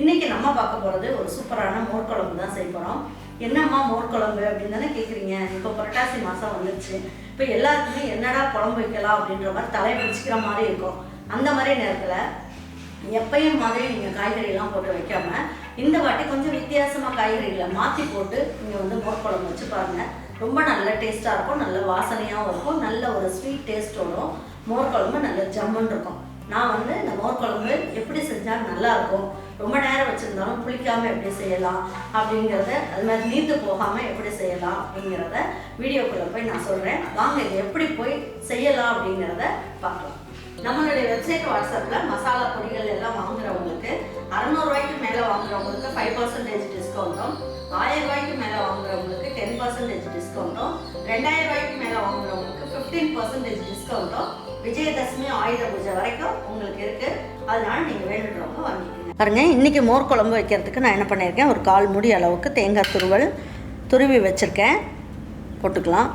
இன்னைக்கு நம்ம பார்க்க போகிறது ஒரு சூப்பரான மோர் குழம்பு தான் செய்ய போகிறோம் என்னம்மா மோர் குழம்பு அப்படின்னு தானே கேட்குறீங்க இப்போ புரட்டாசி மாதம் வந்துருச்சு. இப்போ எல்லாருக்குமே என்னடா குழம்பு வைக்கலாம் அப்படின்ற மாதிரி தலை பிடிச்சிக்கிற மாதிரி இருக்கும். அந்த மாதிரி நேரத்தில் எப்பயும் மாதிரி நீங்கள் காய்கறியெல்லாம் போட்டு வைக்காம இந்த வாட்டி கொஞ்சம் வித்தியாசமாக காய்கறிகளை மாற்றி போட்டு நீங்கள் வந்து மோர் குழம்பு வச்சு பாருங்கள் ரொம்ப நல்ல டேஸ்ட்டாக இருக்கும் நல்ல வாசனையாகவும் இருக்கும் நல்ல ஒரு ஸ்வீட் டேஸ்ட்டோடும் மோர் குழம்பு நல்ல ஜம்முன்னு இருக்கும். நான் வந்து இந்த மோர் குழம்பு எப்படி செஞ்சால் நல்லா இருக்கும். ரொம்ப நேரம் வச்சுருந்தாலும் புளிக்காமல் எப்படி செய்யலாம் அப்படிங்கிறத அது மாதிரி நீந்து போகாமல் எப்படி செய்யலாம் அப்படிங்கிறத வீடியோக்குள்ளே போய் நான் சொல்கிறேன் வாங்க இது எப்படி போய் செய்யலாம் அப்படிங்கிறத பார்க்கலாம். நம்மளுடைய வெப்சைட் வாட்ஸ்அப்பில் மசாலா பொடிகள் எல்லாம் வாங்குறவங்களுக்கு அறநூறுவாய்க்கு மேலே வாங்குறவங்களுக்கு ஃபைவ் பர்சன்டேஜ் டிஸ்கவுண்ட்டும் ஆயிரம் ரூபாய்க்கு மேலே வாங்குறவங்களுக்கு டென் பர்சன்டேஜ் டிஸ்கவுண்ட்டும் ரெண்டாயிரம் ரூபாய்க்கு மேலே வாங்குறவங்களுக்கு ஃபிஃப்டீன் பர்சன்டேஜ் டிஸ்கவுண்ட்டும் விஜயதசமி ஆயுத பூஜை வரைக்கும் உங்களுக்கு இருக்குது அதனால நீங்கள் வேணுன்றவங்க வாங்கிக்கோங்க பாருங்க இன்றைக்கி மோர் குழம்பு வைக்கிறதுக்கு நான் என்ன பண்ணியிருக்கேன் ஒரு கால் முடி அளவுக்கு தேங்காய் துருவல் துருவி வச்சுருக்கேன். போட்டுக்கலாம்.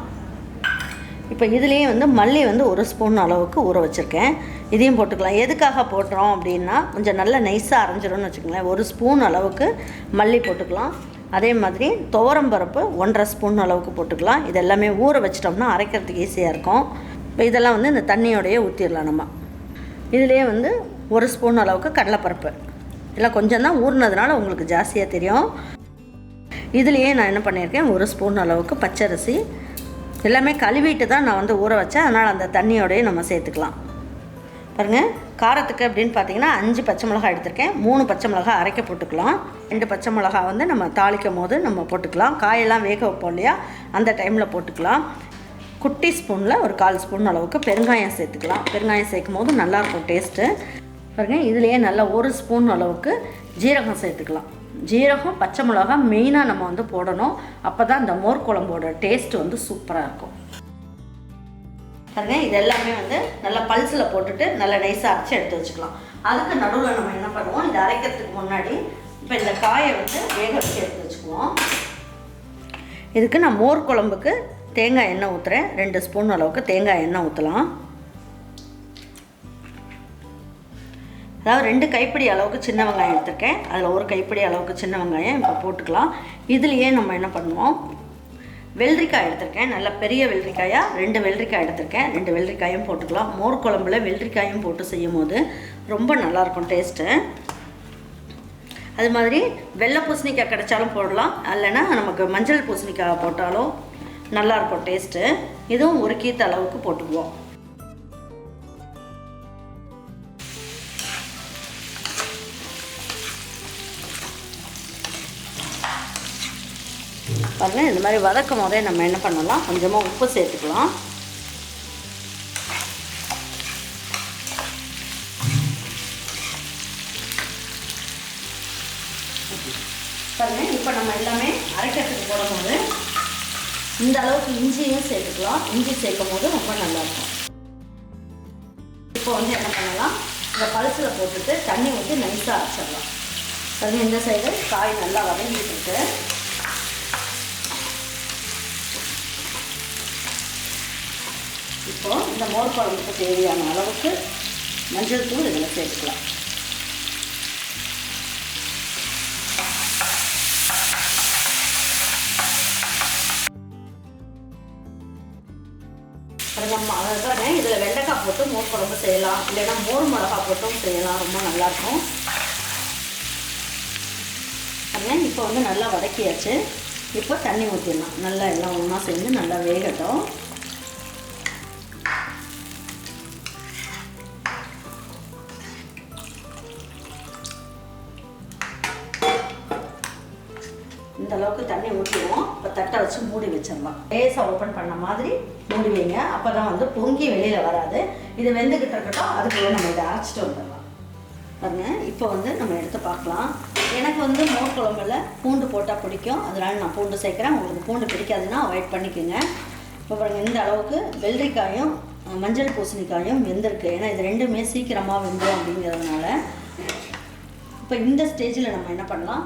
இப்போ இதுலேயே வந்து மல்லி வந்து ஒரு ஸ்பூன் அளவுக்கு ஊற வச்சுருக்கேன். இதையும் போட்டுக்கலாம். எதுக்காக போட்டுறோம் அப்படின்னா கொஞ்சம் நல்லா நைஸாக அரைஞ்சிரும்னு வச்சுக்கோங்களேன். ஒரு ஸ்பூன் அளவுக்கு மல்லி போட்டுக்கலாம். அதே மாதிரி துவரம் பருப்பு ஒன்றரை ஸ்பூன் அளவுக்கு போட்டுக்கலாம். இது எல்லாமே ஊற வச்சிட்டோம்னா அரைக்கிறதுக்கு ஈஸியாக இருக்கும். இப்போ இதெல்லாம் வந்து இந்த தண்ணியோடையே ஊற்றிடலாம் நம்ம. இதுலேயே வந்து ஒரு ஸ்பூன் அளவுக்கு கடலைப்பருப்பு. இல்லை கொஞ்சம் தான் ஊறினதுனால உங்களுக்கு ஜாஸ்தியாக தெரியும். இதுலேயே நான் என்ன பண்ணியிருக்கேன் ஒரு ஸ்பூன் அளவுக்கு பச்சரிசி. எல்லாமே கழுவிட்டு தான் நான் வந்து ஊற வச்சேன். அதனால் அந்த தண்ணியோடய நம்ம சேர்த்துக்கலாம். பாருங்கள் காரத்துக்கு அப்படின்னு பார்த்தீங்கன்னா அஞ்சு பச்சை மிளகாய் எடுத்திருக்கேன். மூணு பச்சை மிளகாய் அரைக்க போட்டுக்கலாம். ரெண்டு பச்சை மிளகாய் வந்து நம்ம தாளிக்கும் போது நம்ம போட்டுக்கலாம். காயெல்லாம் வேக வைப்போம் இல்லையா? அந்த டைமில் போட்டுக்கலாம். குட்டி ஸ்பூனில் ஒரு கால் ஸ்பூன் அளவுக்கு பெருங்காயம் சேர்த்துக்கலாம். பெருங்காயம் சேர்க்கும் போது நல்லாயிருக்கும் டேஸ்ட்டு. பாருங்கள் இதுலேயே நல்லா ஒரு ஸ்பூன் அளவுக்கு ஜீரகம் சேர்த்துக்கலாம். ஜீரகம் பச்சை மிளகா மெயினாக நம்ம வந்து போடணும். அப்போ தான் இந்த மோர் குழம்போட டேஸ்ட் வந்து சூப்பராக இருக்கும். பாருங்க இது எல்லாமே வந்து நல்லா பல்ஸில் போட்டுட்டு நல்லா நைஸாக அரைச்சி எடுத்து வச்சுக்கலாம். அதுக்கு நடுவில் நம்ம என்ன பண்ணுவோம் இது அரைக்கிறதுக்கு முன்னாடி இப்போ இந்த காயை வந்து வேக வச்சு எடுத்து வச்சுக்குவோம். இதுக்கு நான் மோர் குழம்புக்கு தேங்காய் எண்ணெய் ஊற்றுறேன் ரெண்டு ஸ்பூன் அளவுக்கு தேங்காய் எண்ணெய் ஊற்றலாம் அதாவது ரெண்டு கைப்பிடி அளவுக்கு சின்ன வெங்காயம் எடுத்திருக்கேன். அதில் ஒரு கைப்பிடி அளவுக்கு சின்ன வெங்காயம் இப்போ போட்டுக்கலாம். இதுலேயே நம்ம என்ன பண்ணுவோம்? வெள்ளரிக்காய் எடுத்திருக்கேன். நல்ல பெரிய வெள்ளரிக்காயாக ரெண்டு வெள்ளரிக்காய் எடுத்திருக்கேன். ரெண்டு வெள்ளரிக்காயும் போட்டுக்கலாம். மோர் குழம்புல வெள்ளரிக்காயும் போட்டு செய்யும் போது ரொம்ப நல்லாயிருக்கும் டேஸ்ட்டு. அது மாதிரி வெள்ளை பூசணிக்காய் கிடைச்சாலும் போடலாம். இல்லைன்னா நமக்கு மஞ்சள் பூசணிக்காய் போட்டாலும் நல்லாயிருக்கும் டேஸ்ட்டு. இதுவும் ஒரு கீத்த அளவுக்கு போட்டுக்குவோம். பாருங்கள் இந்த மாதிரி வதக்கும் போதே நம்ம என்ன பண்ணலாம்? கொஞ்சமாக உப்பு சேர்த்துக்கலாம். பாருங்கள் இப்போ நம்ம எல்லாமே அரைக்கிறதுக்கு போடும்போது இந்த அளவுக்கு இஞ்சியும் சேர்த்துக்கலாம். இஞ்சி சேர்க்கும் போது ரொம்ப நல்லாயிருக்கும் இப்போ வந்து என்ன பண்ணலாம்? இந்த பழசில் போட்டுட்டு தண்ணி ஊற்றி நைஸாக அரைச்சிடலாம். பாருங்க இந்த சைடு காய் நல்லா வதங்கிட்டு இருக்கு. இப்போ இந்த மோர் குழம்புக்கு தேவையான அளவுக்கு மஞ்சள் தூள் இதில் சேர்த்துக்கலாம். நம்ம அதாவது இதில் வெண்டைக்காய் போட்டு மோர் குழம்பு செய்யலாம். இல்லைன்னா மோர் மிளகா போட்டும் செய்யலாம். ரொம்ப நல்லாயிருக்கும். அதனால் இப்போ வந்து நல்லா வதக்கியாச்சு. இப்போ தண்ணி ஊற்றிடலாம் நல்லா எல்லாம் ஒன்றா சேர்ந்து நல்லா வேகட்டும். ஊற்றிடுவோம். இப்போ தட்டை வச்சு மூடி வச்சிடலாம். லேசாக ஓப்பன் பண்ண மாதிரி மூடி வைங்க. அப்போ தான் வந்து பொங்கி வெளியில் வராது. இது வெந்துக்கிட்டு இருக்கட்டும். அதுக்குள்ளே நம்ம இதை அரைச்சிட்டு வந்துடலாம். பாருங்க இப்போ வந்து நம்ம எடுத்து பார்க்கலாம். எனக்கு வந்து மோர் குழம்புல பூண்டு போட்டால் பிடிக்கும். அதனால நான் பூண்டு சேர்க்குறேன். உங்களுக்கு பூண்டு பிடிக்காதுன்னா அவாய்ட் பண்ணிக்கோங்க. இப்போ பாருங்க இந்த அளவுக்கு வெள்ளரிக்காயும் மஞ்சள் பூசணிக்காயும் வெந்திருக்கு. ஏன்னா இது ரெண்டுமே சீக்கிரமாக வெந்தோம் அப்படிங்கிறதுனால. இப்போ இந்த ஸ்டேஜில் நம்ம என்ன பண்ணலாம்?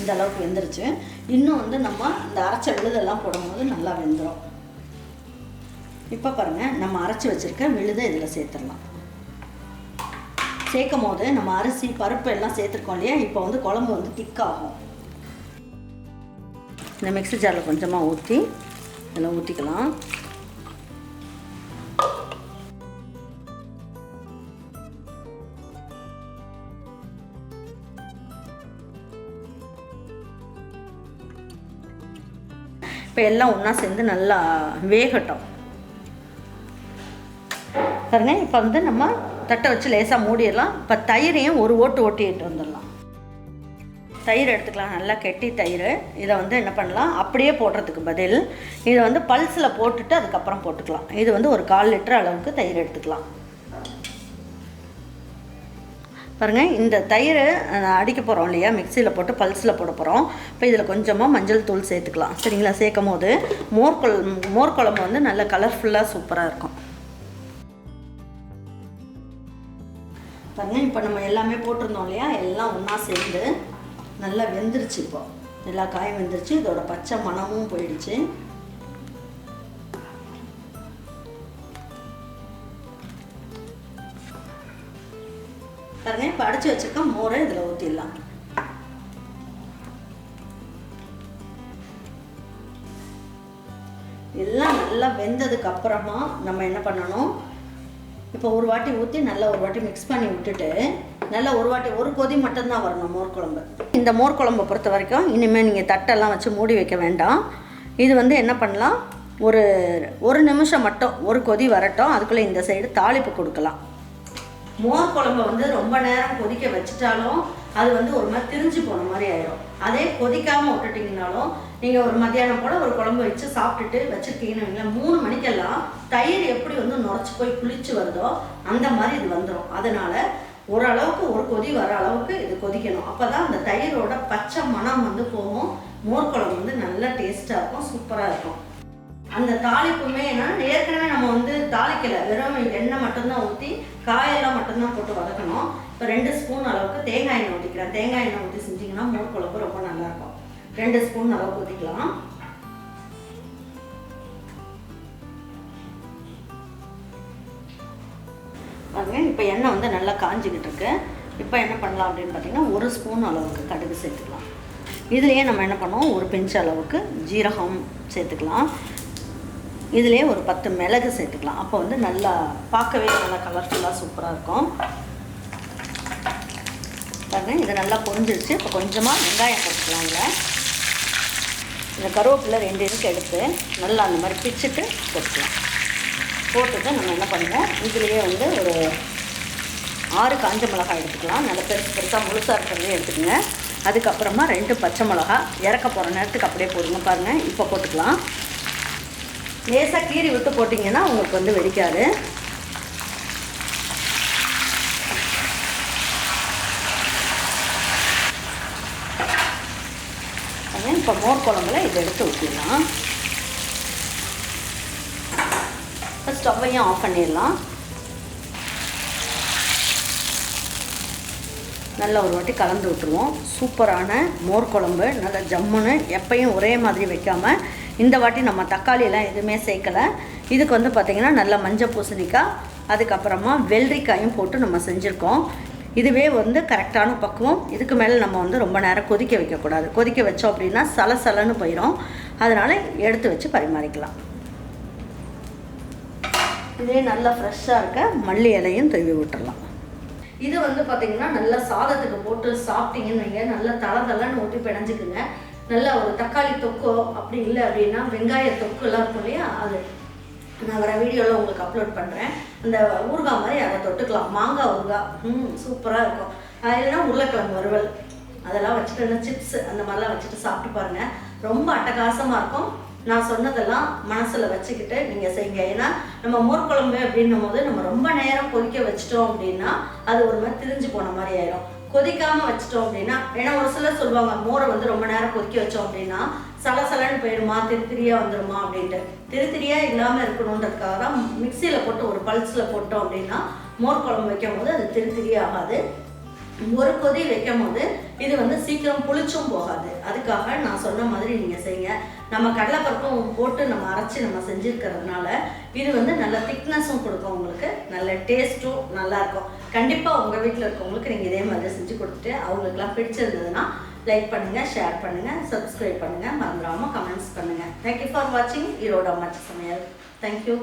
இந்த அளவுக்கு வெந்துருச்சு. இன்னும் வந்து நம்ம இந்த அரைச்ச விழுதெல்லாம் போடும்போது நல்லா வெந்துடும் இப்போ பாருங்கள் நம்ம அரைச்சி வச்சுருக்க விழுதை இதில் சேர்த்துடலாம். சேர்க்கும் போது நம்ம அரிசி பருப்பு எல்லாம் சேர்த்துருக்கோம் இல்லையா? இப்போ வந்து குழம்பு வந்து திக்காகும் இந்த மிக்ஸி ஜாரில் கொஞ்சமாக ஊற்றி இதில் ஊற்றிக்கலாம் இப்போ எல்லாம் ஒன்றா சேர்ந்து நல்லா வேகட்டும். பாருங்க இப்போ வந்து நம்ம தட்டை வச்சு லேசாக மூடிடலாம். இப்போ தயிரையும் ஒரு ஓட்டு ஓட்டிட்டு வந்துடலாம். தயிர் எடுத்துக்கலாம் நல்லா கெட்டி தயிர். இதை வந்து என்ன பண்ணலாம்? அப்படியே போடுறதுக்கு பதில் இதை வந்து பல்ஸில் போட்டுட்டு அதுக்கப்புறம் போட்டுக்கலாம். இது வந்து ஒரு கால் லிட்டர் அளவுக்கு தயிர் எடுத்துக்கலாம். பாருங்கள் இந்த தயிர் அடிக்க போகிறோம் இல்லையா? மிக்சியில் போட்டு பல்ஸில் போட போகிறோம் இப்போ இதில் கொஞ்சமாக மஞ்சள் தூள் சேர்த்துக்கலாம். சரிங்களா? சேர்க்கும் போது மோர் குழம்பு மோர் குழம்பு வந்து நல்ல கலர்ஃபுல்லாக சூப்பராக இருக்கும். பாருங்கள் இப்போ நம்ம எல்லாமே போட்டிருந்தோம் இல்லையா? எல்லாம் ஒன்றா சேர்ந்து நல்லா வெந்துருச்சு இப்போ. எல்லா காயும் வெந்துருச்சு. இதோட பச்சை மணமும் போயிடுச்சு. அடைச்சி வச்சிருக்க மோரை இதில் ஊற்றிடலாம் எல்லாம் நல்லா வெந்ததுக்கு அப்புறமா நம்ம என்ன பண்ணணும்? இப்போ ஒரு வாட்டி ஊற்றி நல்லா ஒரு வாட்டி மிக்ஸ் பண்ணி விட்டுட்டு நல்லா ஒரு வாட்டி ஒரு கொதி மட்டும்தான் வரணும் மோர் குழம்பு. இந்த மோர்க்குழம்பை பொறுத்த வரைக்கும் இனிமேல் நீங்கள் தட்டெல்லாம் வச்சு மூடி வைக்க வேண்டாம். இது வந்து என்ன பண்ணலாம்? ஒரு ஒரு நிமிஷம் மட்டும் ஒரு கொதி வரட்டும். அதுக்குள்ளே இந்த சைடு தாளிப்பு கொடுக்கலாம். மோர் குழம்பை வந்து ரொம்ப நேரம் கொதிக்க வச்சுட்டாலும் அது வந்து ஒரு மாதிரி திரிஞ்சு போன மாதிரி ஆயிடும் அதே கொதிக்காமல் விட்டுட்டிங்கனாலும் நீங்கள் ஒரு மத்தியானம் போல் ஒரு குழம்பு வச்சு சாப்பிட்டுட்டு வச்சுருக்கீங்கன்னு மூணு மணிக்கெல்லாம் தயிர் எப்படி வந்து நுரைச்சி போய் குளிச்சு வருதோ அந்த மாதிரி இது வந்துடும் அதனால ஓரளவுக்கு ஒரு கொதி வர அளவுக்கு இது கொதிக்கணும். அப்போ தான் அந்த தயிரோட பச்சை மணம் வந்து போகும். மோர் குழம்பு வந்து நல்லா டேஸ்ட்டாக இருக்கும் சூப்பராக இருக்கும். அந்த தாளிப்புமே என்னன்னா ஏற்கனவே நம்ம வந்து தாளிக்கல. வெறும் எண்ணெய் மட்டும்தான் ஊற்றி காயெல்லாம் மட்டும்தான் போட்டு வதக்கணும். இப்போ ரெண்டு ஸ்பூன் அளவுக்கு தேங்காய் எண்ணெய் ஊற்றிக்கிறேன் தேங்காய் எண்ணெய் ஊற்றி செஞ்சிங்கன்னா மோர் குழம்பு ரொம்ப நல்லா இருக்கும் ரெண்டு ஸ்பூன் அளவுக்கு ஊற்றிக்கலாம் பாருங்க இப்போ எண்ணெய் வந்து நல்லா காஞ்சிக்கிட்டு இருக்கு. இப்போ என்ன பண்ணலாம் அப்படின்னு பார்த்தீங்கன்னா ஒரு ஸ்பூன் அளவுக்கு கடுகு சேர்த்துக்கலாம். இதுலேயே நம்ம என்ன பண்ணுவோம்? ஒரு பிஞ்ச் அளவுக்கு ஜீரகம் சேர்த்துக்கலாம். இதுலேயே ஒரு பத்து மிளகு சேர்த்துக்கலாம். அப்போ வந்து நல்லா பார்க்கவே நல்லா கலர்ஃபுல்லாக சூப்பராக இருக்கும். பாருங்க இது நல்லா பொரிஞ்சிருச்சு. இப்போ கொஞ்சமாக வெங்காயம் போட்டுக்கலாம் இதில். இந்த கருவேப்பிலை ரெண்டு இருக்கு எடுத்து நல்லா அந்த மாதிரி பிச்சுட்டு போட்டுக்கலாம். போட்டுட்டு நம்ம என்ன பண்ணுவோம்? இதுலேயே வந்து ஒரு ஆறு காஞ்ச மிளகாய் எடுத்துக்கலாம். நல்லா பெருசு பெருசாக முழுசாக இருக்கிறதே எடுத்துக்கோங்க. அதுக்கப்புறமா ரெண்டு பச்சை மிளகா இறக்க போகிற நேரத்துக்கு அப்படியே போடுங்க. பாருங்கள் இப்போ போட்டுக்கலாம். லேசாக கீறி விட்டு போட்டிங்கன்னா உங்களுக்கு வந்து வெடிக்காது. இப்போ மோர் குழம்புல இதை எடுத்து ஊற்றிடலாம் இப்போ ஸ்டவ்வையும் ஆஃப் பண்ணிடலாம். நல்லா ஒரு வாட்டி கலந்து விட்டுருவோம். சூப்பரான மோர் குழம்பு நல்லா ஜம்முன்னு எப்பயும் ஒரே மாதிரி வைக்காமல் இந்த வாட்டி நம்ம தக்காளியெல்லாம் எதுவுமே சேர்க்கலை. இதுக்கு வந்து பார்த்திங்கன்னா நல்லா மஞ்சள் பூசணிக்காய் அதுக்கப்புறமா வெள்ளரிக்காயும் போட்டு நம்ம செஞ்சுருக்கோம். இதுவே வந்து கரெக்டான பக்குவம். இதுக்கு மேலே நம்ம வந்து ரொம்ப நேரம் கொதிக்க வைக்கக்கூடாது. கொதிக்க வச்சோம் அப்படின்னா சலசலன்னு போயிடும் அதனால் எடுத்து வச்சு பரிமாறிக்கலாம். இதே நல்லா ஃப்ரெஷ்ஷாக இருக்க மல்லி இலையும் தூவி விட்டுறலாம். இது வந்து பார்த்திங்கன்னா நல்லா சாதத்துக்கு போட்டு சாப்பிட்டீங்கன்னு வைங்க. நல்லா தலை தலைன்னு ஊற்றி பிணைஞ்சிக்குங்க. நல்ல ஒரு தக்காளி தொக்கோ அப்படி இல்லை அப்படின்னா வெங்காய தொக்குலாம் இருக்கும் இல்லையா? அது. நான் வர வீடியோவில் உங்களுக்கு அப்லோட் பண்ணுறேன் அந்த ஊறுகாய் மாதிரி அதை தொட்டுக்கலாம். மாங்காய் ஊறுகாய். ம் சூப்பராக இருக்கும். இல்லைன்னா உருளைக்கிழங்கு வறுவல். அதெல்லாம் வச்சுட்டு சிப்ஸ் அந்த மாதிரிலாம் வச்சுட்டு சாப்பிட்டு பாருங்க. ரொம்ப அட்டகாசமாக இருக்கும். நான் சொன்னதெல்லாம் மனசில் வச்சுக்கிட்டு நீங்கள் செய்யுங்க. ஏன்னா நம்ம மோர் குழம்பு அப்படின்னும் போது நம்ம ரொம்ப நேரம் கொதிக்க வச்சிட்டோம் அப்படின்னா அது ஒரு மாதிரி திரிஞ்சு போன மாதிரி ஆயிடும் கொதிக்காம வச்சிட்டோம் அப்படின்னா ஏன்னா ஒரு சிலர் சொல்லுவாங்க மோரை வந்து ரொம்ப நேரம் கொதிக்க வச்சோம் அப்படின்னா சலசலன்னு போயிடுமா திருத்திரியா வந்துருமா அப்படின்ட்டு. திருத்திரியா இல்லாமல் இருக்கணுன்றதுக்காக தான் மிக்சியில் போட்டு ஒரு பல்ஸில் போட்டோம் அப்படின்னா மோர் குழம்பு வைக்கும் போது அது திருத்திரி ஆகாது. ஒரு கொதி வைக்கும் போது இது வந்து சீக்கிரம் புளிச்சும் போகாது. அதுக்காக நான் சொன்ன மாதிரி நீங்கள் செய்யுங்க நம்ம கடலைப்பருப்பும் போட்டு நம்ம அரைச்சி நம்ம செஞ்சுருக்கிறதுனால இது வந்து நல்ல திக்னஸும் கொடுக்கும் உங்களுக்கு. நல்ல டேஸ்ட்டும் நல்லா இருக்கும். கண்டிப்பாக உங்கள் வீட்டில் இருக்கவங்களுக்கு நீங்கள் இதே மாதிரி செஞ்சு கொடுத்துட்டு அவங்களுக்குலாம் பிடிச்சிருந்ததுன்னா லைக் பண்ணுங்கள் ஷேர் பண்ணுங்கள் சப்ஸ்கிரைப் பண்ணுங்கள் மறந்துடாமல் கமெண்ட்ஸ் பண்ணுங்கள் தேங்க்யூ ஃபார் வாட்சிங் ஈரோட மச்ச சமையல். தேங்க்யூ